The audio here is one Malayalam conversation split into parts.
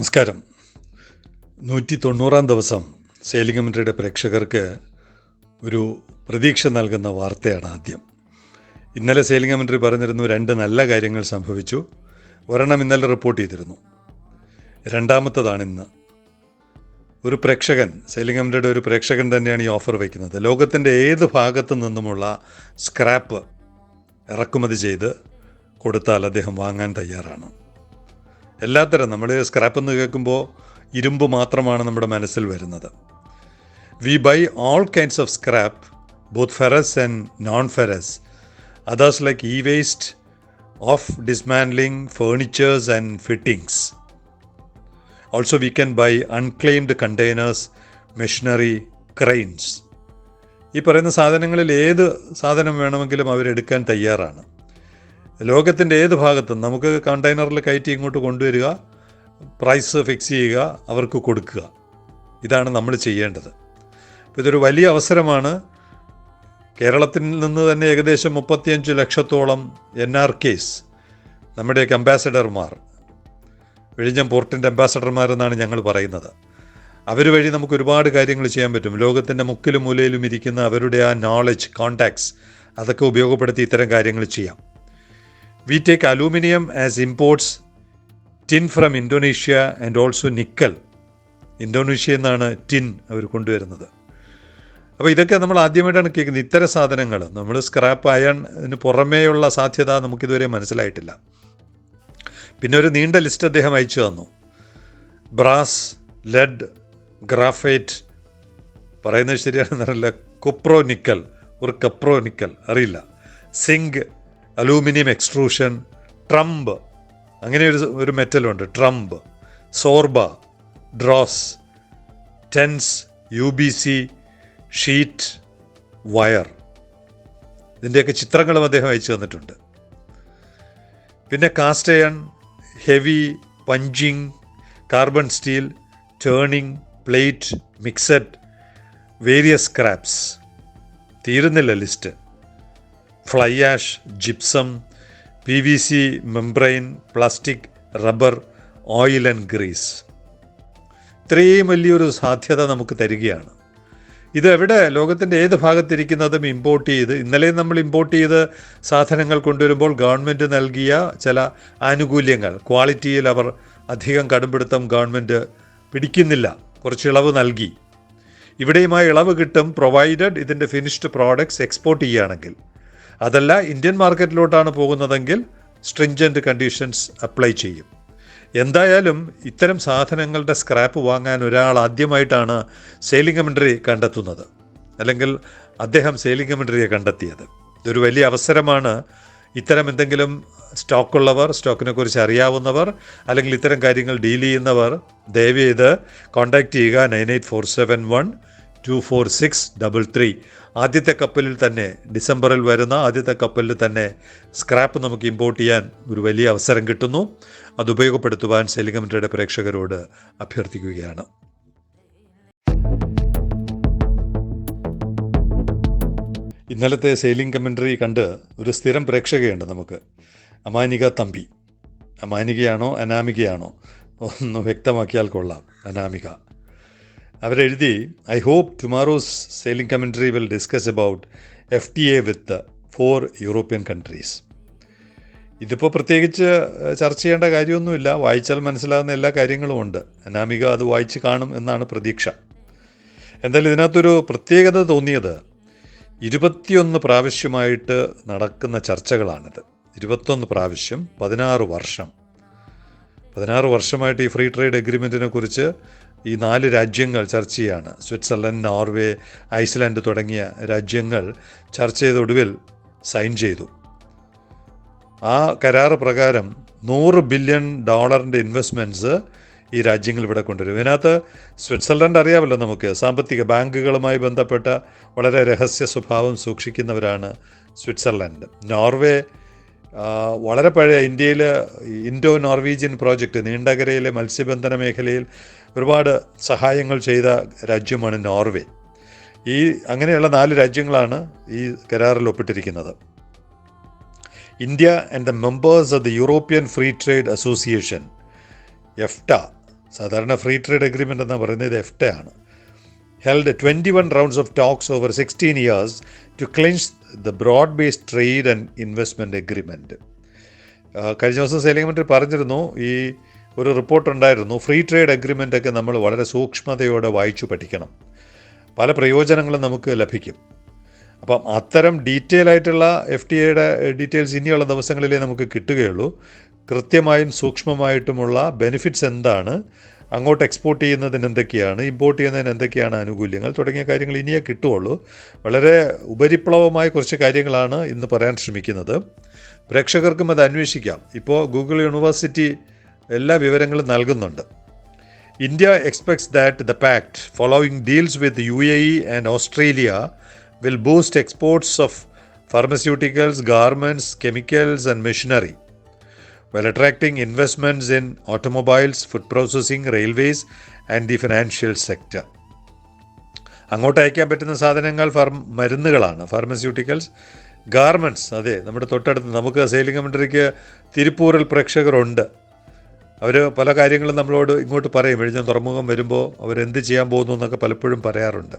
നമസ്കാരം. നൂറ്റി തൊണ്ണൂറാം ദിവസം സെയിലിംഗ് കമ്മിറ്റിയുടെ പ്രേക്ഷകർക്ക് ഒരു പ്രതീക്ഷ നൽകുന്ന വാർത്തയാണ് ആദ്യം. ഇന്നലെ സെയിലിംഗ് കമ്മിറ്റി പറഞ്ഞിരുന്നു രണ്ട് നല്ല കാര്യങ്ങൾ സംഭവിച്ചു. ഒരെണ്ണം ഇന്നലെ റിപ്പോർട്ട് ചെയ്തിരുന്നു. രണ്ടാമത്തതാണ് ഇന്ന്. ഒരു പ്രേക്ഷകൻ സെയിലിംഗ് കമ്മിറ്റിയുടെ ഒരു പ്രേക്ഷകൻ തന്നെയാണ് ഈ ഓഫർ വയ്ക്കുന്നത്. ലോകത്തിന്റെ ഏത് ഭാഗത്തു നിന്നുമുള്ള സ്ക്രാപ്പ് ഇറക്കുമതി ചെയ്ത് കൊടുത്താൽ അദ്ദേഹം വാങ്ങാൻ തയ്യാറാണ്. എല്ലാത്തരം. നമ്മൾ സ്ക്രാപ്പ് എന്ന് കേൾക്കുമ്പോൾ ഇരുമ്പ് മാത്രമാണ് നമ്മുടെ മനസ്സിൽ വരുന്നത്. We buy all kinds of scrap both ferrous and non ferrous others like e waste of dismantling furnitures and fittings also we can buy unclaimed containers machinery cranes ഈ പറയുന്ന സാധനങ്ങളിൽ ഏത് സാധനം വേണമെങ്കിലും അവരെടുക്കാൻ തയ്യാറാണ്. ലോകത്തിന്റെ ഏത് ഭാഗത്തും നമുക്ക് കണ്ടെയ്നറിൽ കയറ്റി ഇങ്ങോട്ട് കൊണ്ടുവരിക പ്രൈസ് ഫിക്സ് ചെയ്യുക അവർക്ക് കൊടുക്കുക. ഇതാണ് നമ്മൾ ചെയ്യേണ്ടത്. അപ്പോൾ ഇതൊരു വലിയ അവസരമാണ്. കേരളത്തിൽ നിന്ന് തന്നെ ഏകദേശം മുപ്പത്തിയഞ്ച് ലക്ഷത്തോളം എൻ ആർ കേസ് നമ്മുടെയൊക്കെ അംബാസഡർമാർ വിഴിഞ്ഞം പോർട്ടിന്റെ അംബാസഡർമാരെന്നാണ് ഞങ്ങൾ പറയുന്നത്. അവർ വഴി നമുക്ക് ഒരുപാട് കാര്യങ്ങൾ ചെയ്യാൻ പറ്റും. ലോകത്തിന്റെ മുക്കിലും മൂലയിലും ഇരിക്കുന്ന അവരുടെ ആ നോളജ് കോണ്ടാക്ട്സ് അതൊക്കെ ഉപയോഗപ്പെടുത്തി ഇത്തരം കാര്യങ്ങൾ ചെയ്യാം. We take aluminium as imports tin from Indonesia and also nickel ഇന്തോനേഷ്യയിൽ നിന്നാണ് ടിൻ അവർ കൊണ്ടുവരുന്നത്. അപ്പോൾ ഇതൊക്കെ നമ്മൾ ആദ്യമായിട്ടാണ് കേൾക്കുന്നത്. ഇത്തരം സാധനങ്ങൾ നമ്മൾ സ്ക്രാപ്പ് അയണിന് പുറമേയുള്ള സാധ്യത നമുക്കിതുവരെ മനസ്സിലായിട്ടില്ല. പിന്നെ ഒരു നീണ്ട ലിസ്റ്റ് അദ്ദേഹം അയച്ചു തന്നു. ബ്രാസ് ലെഡ് ഗ്രാഫൈറ്റ് പറയുന്നത് ശരിയാണെന്നറിയില്ല കൊപ്രോ നിക്കൽ ഒരു കപ്രോ നിക്കൽ അറിയില്ല. സിങ്ക് അലൂമിനിയം എക്സ്ട്രൂഷൻ ട്രംബ് അങ്ങനെ ഒരു ഒരു മെറ്റലുണ്ട് ട്രംബ് Zorba dross tense U B C sheet wire. ഇതിന്റെയൊക്കെ ചിത്രങ്ങളും അദ്ദേഹം അയച്ചു തന്നിട്ടുണ്ട്. പിന്നെ cast iron heavy punching carbon steel turning plate mixed various scraps. തീരുന്നില്ല list. Fly ash gypsum P V C membrane plastic rubber oil and grease. ഇത്രയും വലിയൊരു സാധ്യത നമുക്ക് തരികയാണ്. ഇത് എവിടെ? ലോകത്തിന്റെ ഏത് ഭാഗത്തിരിക്കുന്നതും ഇമ്പോർട്ട് ചെയ്ത് ഇന്നലെ നമ്മൾ ഇമ്പോർട്ട് ചെയ്ത് സാധനങ്ങൾ കൊണ്ടുവരുമ്പോൾ ഗവൺമെന്റ് നൽകിയ ചില ആനുകൂല്യങ്ങൾ. ക്വാളിറ്റിയിൽ അവർ അധികം കടുംപിടുത്തം ഗവൺമെന്റ് പിടിക്കുന്നില്ല. കുറച്ച് ഇളവ് നൽകി. ഇവിടെയുമായി ഇളവ് കിട്ടും പ്രൊവൈഡഡ് ഇതിന്റെ ഫിനിഷ്ഡ് പ്രോഡക്ട്സ് എക്സ്പോർട്ട് ചെയ്യുകയാണെങ്കിൽ. അതല്ല ഇന്ത്യൻ മാർക്കറ്റിലോട്ടാണ് പോകുന്നതെങ്കിൽ സ്ട്രിഞ്ചന്റ് കണ്ടീഷൻസ് അപ്ലൈ ചെയ്യും. എന്തായാലും ഇത്തരം സാധനങ്ങളുടെ സ്ക്രാപ്പ് വാങ്ങാൻ ഒരാൾ ആദ്യമായിട്ടാണ് സെയിലിംഗ് കമൻട്രി കണ്ടെത്തുന്നത്. അല്ലെങ്കിൽ അദ്ദേഹം സെയിലിംഗ് കമൻട്രിയെ കണ്ടെത്തിയത്. ഇതൊരു വലിയ അവസരമാണ്. ഇത്തരം എന്തെങ്കിലും സ്റ്റോക്കുള്ളവർ സ്റ്റോക്കിനെ കുറിച്ച് അറിയാവുന്നവർ അല്ലെങ്കിൽ ഇത്തരം കാര്യങ്ങൾ ഡീൽ ചെയ്യുന്നവർ ദയവ് ചെയ്ത് കോൺടാക്റ്റ് ചെയ്യുക nine eight four seven one two four six double three ആദ്യത്തെ കപ്പലിൽ തന്നെ ഡിസംബറിൽ വരുന്ന ആദ്യത്തെ കപ്പലിൽ തന്നെ സ്ക്രാപ്പ് നമുക്ക് ഇമ്പോർട്ട് ചെയ്യാൻ ഒരു വലിയ അവസരം കിട്ടുന്നു. അത് ഉപയോഗപ്പെടുത്തുവാൻ സെയിലിംഗ് കമ്മിറ്റിയുടെ പ്രേക്ഷകരോട് അഭ്യർത്ഥിക്കുകയാണ്. ഇന്നലത്തെ സെയിലിംഗ് കമൻട്രി കണ്ട് ഒരു സ്ഥിരം പ്രേക്ഷകയുണ്ട് നമുക്ക്. അമാനിക തമ്പി. അമാനികയാണോ അനാമികയാണോ? ഒന്ന് വ്യക്തമാക്കിയാൽ കൊള്ളാം. Anamika. അവരെഴുതി I hope tomorrow's sailing commentary will discuss about F T A with four European countries ഇതിപ്പോൾ പ്രത്യേകിച്ച് ചർച്ച ചെയ്യേണ്ട കാര്യമൊന്നുമില്ല. വായിച്ചാൽ മനസ്സിലാകുന്ന എല്ലാ കാര്യങ്ങളും ഉണ്ട്. അനാമിക അത് വായിച്ച് കാണും എന്നാണ് പ്രതീക്ഷ. എന്തായാലും ഇതിനകത്തൊരു പ്രത്യേകത തോന്നിയത് ഇരുപത്തിയൊന്ന് പ്രാവശ്യമായിട്ട് നടക്കുന്ന ചർച്ചകളാണിത്. ഇരുപത്തൊന്ന് പ്രാവശ്യം പതിനാറ് വർഷം. പതിനാറ് വർഷമായിട്ട് ഈ ഫ്രീ ട്രേഡ് എഗ്രിമെന്റിനെ കുറിച്ച് ഈ നാല് രാജ്യങ്ങൾ ചർച്ച ചെയ്യാണ്. സ്വിറ്റ്സർലൻഡ് നോർവേ ഐസ്ലാൻഡ് തുടങ്ങിയ രാജ്യങ്ങൾ ചർച്ച ചെയ്ത ഒടുവിൽ സൈൻ ചെയ്തു. ആ കരാർ പ്രകാരം നൂറ് ബില്യൺ ഡോളറിന്റെ ഇൻവെസ്റ്റ്മെന്റ്സ് ഈ രാജ്യങ്ങൾ ഇവിടെ കൊണ്ടുവരും. ഇതിനകത്ത് സ്വിറ്റ്സർലൻഡ് അറിയാമല്ലോ നമുക്ക്. സാമ്പത്തിക ബാങ്കുകളുമായി ബന്ധപ്പെട്ട വളരെ രഹസ്യ സ്വഭാവം സൂക്ഷിക്കുന്നവരാണ് സ്വിറ്റ്സർലൻഡ്. നോർവേ വളരെ പഴയ ഇന്ത്യയിൽ ഇൻഡോ നോർവീജിയൻ പ്രോജക്റ്റ് നീണ്ടകരയിലെ മത്സ്യബന്ധന മേഖലയിൽ ഒരുപാട് സഹായങ്ങൾ ചെയ്ത രാജ്യമാണ് നോർവേ. ഈ അങ്ങനെയുള്ള നാല് രാജ്യങ്ങളാണ് ഈ കരാറിൽ ഒപ്പിട്ടിരിക്കുന്നത്. India and the members of the European Free Trade Association EFTA സാധാരണ ഫ്രീ ട്രേഡ് അഗ്രിമെന്റ് എന്ന് പറയുന്നത് എഫ്റ്റ ആണ്. Held twenty one rounds of talks over sixteen years to clinch the broad based trade and investment agreement കഴിഞ്ഞ ദിവസം മന്ത്രി പറഞ്ഞിരുന്നു ഈ ഒരു റിപ്പോർട്ട് ഉണ്ടായിരുന്നു ഫ്രീ ട്രേഡ് അഗ്രിമെന്റ് ഒക്കെ നമ്മൾ വളരെ സൂക്ഷ്മതയോടെ വായിച്ചു പഠിക്കണം. പല പ്രയോജനങ്ങളും നമുക്ക് ലഭിക്കും. അപ്പം അത്തരം ഡീറ്റെയിൽ ആയിട്ടുള്ള എഫ് ടി എയുടെ ഡീറ്റെയിൽസ് ഇനിയുള്ള ദിവസങ്ങളിലേ നമുക്ക് കിട്ടുകയുള്ളൂ. കൃത്യമായും സൂക്ഷ്മമായിട്ടുമുള്ള ബെനിഫിറ്റ്സ് എന്താണ്? അങ്ങോട്ട് എക്സ്പോർട്ട് ചെയ്യുന്നതിന് എന്തൊക്കെയാണ് ഇമ്പോർട്ട് ചെയ്യുന്നതിന് എന്തൊക്കെയാണ് ആനുകൂല്യങ്ങൾ തുടങ്ങിയ കാര്യങ്ങൾ ഇനിയേ കിട്ടുകയുള്ളൂ. വളരെ ഉപരിപ്ലവമായ കുറച്ച് കാര്യങ്ങളാണ് ഇന്ന് പറയാൻ ശ്രമിക്കുന്നത്. പ്രേക്ഷകർക്കും അത് അന്വേഷിക്കാം. ഇപ്പോൾ ഗൂഗിൾ യൂണിവേഴ്സിറ്റി എല്ലാ വിവരങ്ങളും നൽകുന്നുണ്ട്. India expects that the pact following deals with U A E and Australia will boost exports of pharmaceuticals garments chemicals and machinery while attracting investments in automobiles, food processing, railways, and the financial sector. അങ്ങോട്ട് അയക്കാൻ പറ്റുന്ന സാധനങ്ങൾ ഫാർമ മരുന്നുകളാണ് ഫാർമസ്യൂട്ടിക്കൽസ് ഗാർമെന്റ്സ് അതെ നമ്മുടെ തൊട്ടടുത്ത് നമുക്ക് സെയിലിംഗ് കമൻട്രിക്ക് തിരുപ്പൂരിൽ പ്രേക്ഷകരുണ്ട്. അവർ പല കാര്യങ്ങളും നമ്മളോട് ഇങ്ങോട്ട് പറയും. എഴുതാൻ തുറമുഖം വരുമ്പോൾ അവരെന്ത് ചെയ്യാൻ പോകുന്നു എന്നൊക്കെ പലപ്പോഴും പറയാറുണ്ട്.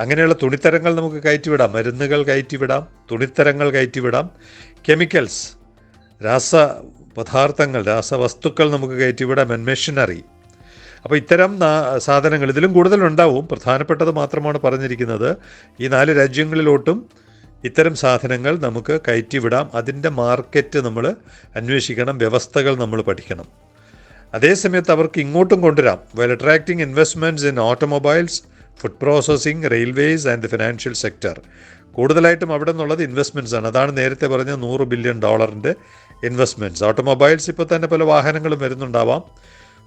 അങ്ങനെയുള്ള തുണിത്തരങ്ങൾ നമുക്ക് കയറ്റിവിടാം. മരുന്നുകൾ കയറ്റിവിടാം തുണിത്തരങ്ങൾ കയറ്റിവിടാം. കെമിക്കൽസ് രാസ പദാർത്ഥങ്ങൾ രാസവസ്തുക്കൾ നമുക്ക് കയറ്റിവിടാം മെഷീനറി അപ്പോൾ ഇത്തരം സാധനങ്ങൾ ഇതിലും കൂടുതലുണ്ടാവും. പ്രധാനപ്പെട്ടത് മാത്രമാണ് പറഞ്ഞിരിക്കുന്നത്. ഈ നാല് രാജ്യങ്ങളിലോട്ടും ഇത്തരം സാധനങ്ങൾ നമുക്ക് കയറ്റിവിടാം അതിന്റെ മാർക്കറ്റ് നമ്മൾ അന്വേഷിക്കണം വ്യവസ്ഥകൾ നമ്മൾ പഠിക്കണം. അതേസമയത്ത് അവർക്ക് ഇങ്ങോട്ടും കൊണ്ടുവരാം. Well attracting investments in automobiles food processing railways and financial sector കൂടുതലായിട്ടും അവിടെ നിന്നുള്ളത് ഇൻവെസ്റ്റ്മെന്റ്സ് ആണ്. അതാണ് നേരത്തെ പറഞ്ഞ നൂറ് ബില്യൺ ഡോളറിന്റെ ഇൻവെസ്റ്റ്മെന്റ്സ് ഓട്ടോമൊബൈൽസ് ഇപ്പോൾ തന്നെ പല വാഹനങ്ങളും വരുന്നുണ്ടാവാം.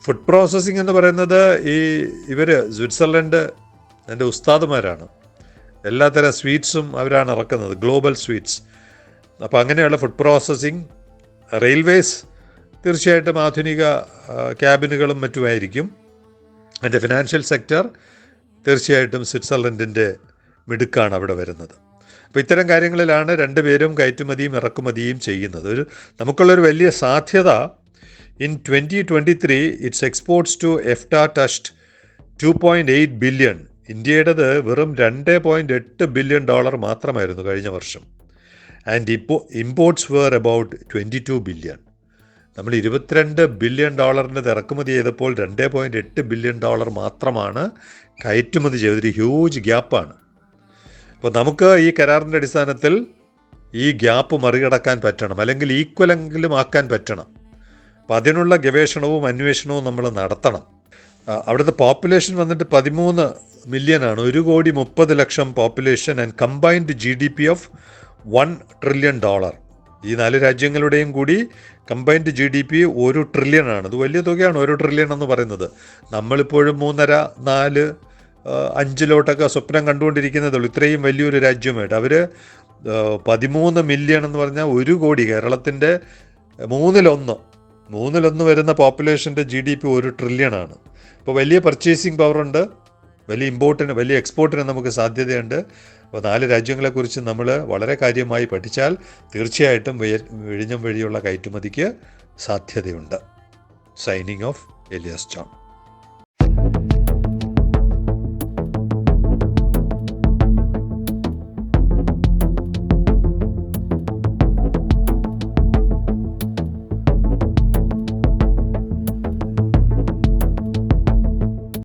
ഫുഡ് പ്രോസസ്സിംഗ് എന്ന് പറയുന്നത് ഈ ഇവർ സ്വിറ്റ്സർലൻഡ് എന്റെ ഉസ്താദുമാരാണ്. എല്ലാത്തരം സ്വീറ്റ്സും അവരാണ് ഇറക്കുന്നത്. Global sweets. അപ്പോൾ അങ്ങനെയുള്ള ഫുഡ് പ്രോസസ്സിംഗ് റെയിൽവേസ് തീർച്ചയായിട്ടും ആധുനിക ക്യാബിനുകളും മറ്റുമായിരിക്കും. അതിന്റെ ഫിനാൻഷ്യൽ സെക്ടർ തീർച്ചയായിട്ടും സ്വിറ്റ്സർലൻഡിന്റെ മിടുക്കാണ് അവിടെ വരുന്നത്. അപ്പോൾ ഇത്തരം കാര്യങ്ങളിലാണ് രണ്ടുപേരും കയറ്റുമതിയും ഇറക്കുമതിയും ചെയ്യുന്നത്. ഒരു നമുക്കുള്ളൊരു വലിയ സാധ്യത in twenty twenty three its exports to EFTA just two point eight billion ഇന്ത്യയുടേത് വെറും രണ്ട് പോയിന്റ് എട്ട് ബില്യൺ ഡോളർ മാത്രമായിരുന്നു കഴിഞ്ഞ വർഷം. ആൻഡ് ഇപ്പോൾ imports were about twenty two billion നമ്മൾ ഇരുപത്തിരണ്ട് ബില്യൺ ഡോളറിന്റെ ഇറക്കുമതി ചെയ്തപ്പോൾ രണ്ട് പോയിന്റ് എട്ട് ബില്യൺ ഡോളർ മാത്രമാണ് കയറ്റുമതി ചെയ്തൊരു ഹ്യൂജ് ഗ്യാപ്പാണ് അപ്പോൾ നമുക്ക് ഈ കരാറിന്റെ അടിസ്ഥാനത്തിൽ ഈ ഗ്യാപ്പ് മറികടക്കാൻ പറ്റണം അല്ലെങ്കിൽ ഈക്വലെങ്കിലും ആക്കാൻ പറ്റണം. അപ്പം അതിനുള്ള ഗവേഷണവും അന്വേഷണവും നമ്മൾ നടത്തണം. അവിടുത്തെ പോപ്പുലേഷൻ വന്നിട്ട് പതിമൂന്ന് മില്യനാണ് ഒരു കോടി മുപ്പത് lakh population and combined G D P of one trillion dollar ഈ നാല് രാജ്യങ്ങളുടെയും കൂടി കമ്പൈൻഡ് ജി ഡി പി ഒരു ട്രില്യൺ ആണ്. അത് വലിയ തുകയാണ് ഒരു ട്രില്യൺ എന്ന് പറയുന്നത്. നമ്മളിപ്പോഴും മൂന്നര നാല് അഞ്ചിലോട്ടൊക്കെ സ്വപ്നം കണ്ടുകൊണ്ടിരിക്കുന്നതേ ഉള്ളൂ ഇത്രയും വലിയൊരു രാജ്യമായിട്ട്. അവർ പതിമൂന്ന് മില്യൺ എന്ന് പറഞ്ഞാൽ ഒരു കോടി കേരളത്തിന്റെ മൂന്നിലൊന്ന്. മൂന്നിലൊന്ന് വരുന്ന പോപ്പുലേഷന്റെ ജി ഡി പി ഒരു ട്രില്യൺ ആണ്. അപ്പോൾ വലിയ പർച്ചേസിങ് പവറുണ്ട് വലിയ ഇമ്പോർട്ടിന് വലിയ എക്സ്പോർട്ടിന് നമുക്ക് സാധ്യതയുണ്ട്. അപ്പോൾ നാല് രാജ്യങ്ങളെക്കുറിച്ച് നമ്മൾ വളരെ കാര്യമായി പഠിച്ചാൽ തീർച്ചയായിട്ടും വിഴിഞ്ഞം വഴിയുള്ള കയറ്റുമതിക്ക് സാധ്യതയുണ്ട്. Signing off Elias John